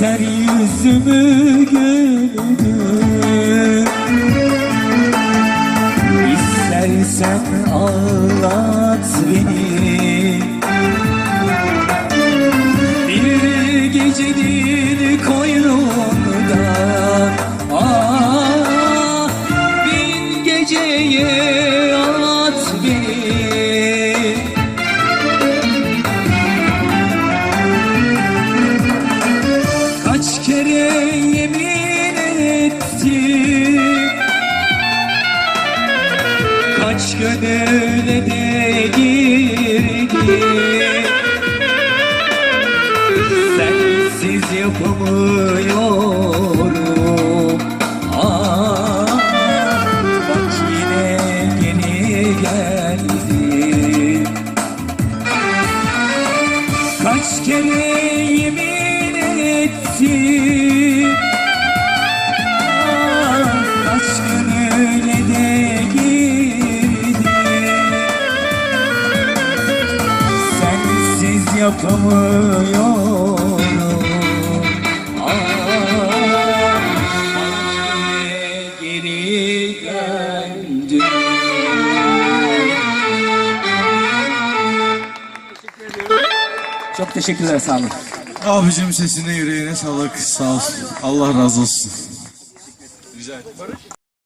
Ser yüzümü gönlüme İstersen ağlat beni. Bir gecenin koynunda Ah bin geceye etti. Kaç gönüle de girdi. Sensiz yapamıyorum. Ah, bak yine yeni geldi. Kaç kere yemin ettim Ah, gönüle de girdi Sensiz yapamıyorum. Ah, geldi. Çok teşekkürler sağ olun. Abicim sesine yüreğine sağlık sağ olsun. Allah razı olsun. Rica.